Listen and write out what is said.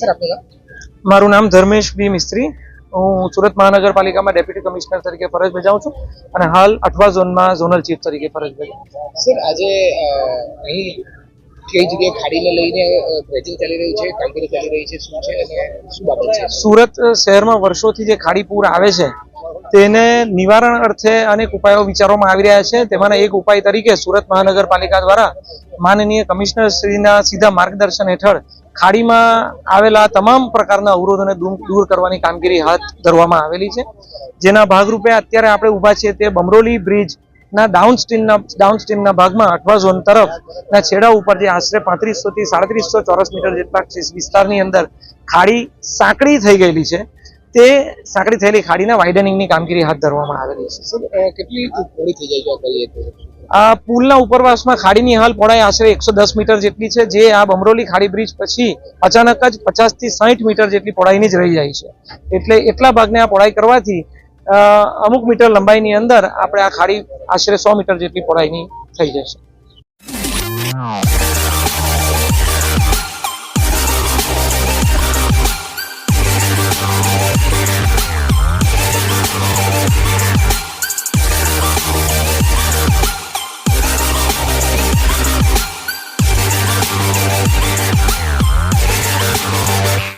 Sir આપનું નામ મારું નામ ધર્મેશ બી મિસ્ત્રી. હું સુરત મહાનગરપાલિકામાં ડેપ્યુટી કમિશનર તરીકે ફરજ બજાવું છું અને હાલ અઠવા ઝોનમાં ઝોનલ ચીફ તરીકે ફરજ બજાવું સર આજે અહીં કઈ જગ્યાએ ખાડીને લઈને ડ્રેજિંગ ચાલી રહ્યું છે કામગીરી ચાલી રહી છે શું છે અને શું બાબત છે? સુરત શહેરમાં વર્ષોથી જે ખાડી પૂર આવે છે તેને નિવારણ અર્થે અનેક ઉપાયો વિચારવામાં આવી રહ્યા છે. તેમાંના એક ઉપાય તરીકે સુરત મહાનગરપાલિકા દ્વારા માનનીય કમિશનર શ્રીના સીધા માર્ગદર્શન હેઠળ ખાડીમાં આવેલા તમામ પ્રકારના અવરોધોને દૂર કરવાની કામગીરી હાથ ધરવામાં આવેલી છે. જેના ભાગરૂપે અત્યારે આપણે ઊભા છીએ તે બમરોલી બ્રિજ ના ડાઉન સ્ટ્રીમના ડાઉન સ્ટ્રીમના ભાગમાં અઠવા ઝોન તરફ ના છેડા ઉપર જે આશરે પાંત્રીસો થી સાડત્રીસો ચોરસ મીટર જેટલા વિસ્તારની અંદર ખાડી સાંકડી થઈ ગયેલી છે. તે સાંકડી થયેલી ખાડીના વાઇડનિંગની કામગીરી હાથ ધરવામાં આવેલી છે. કેટલી થોડી થઈ જાય આ કરીએ આ પુલના ઉપરવાસમાં ખાડીની હાલ પહોળાઈ આશરે એકસો દસ મીટર જેટલી છે જે આ બમરોલી ખાડી બ્રિજ પછી અચાનક જ પચાસથી સાઠ મીટર જેટલી પહોળાઈની જ રહી જાય છે. એટલે એટલા ભાગને આ પહોળાઈ કરવાથી અમુક મીટર લંબાઈની અંદર આપણે આ ખાડી આશરે સો મીટર જેટલી પહોળાઈની થઈ જશે.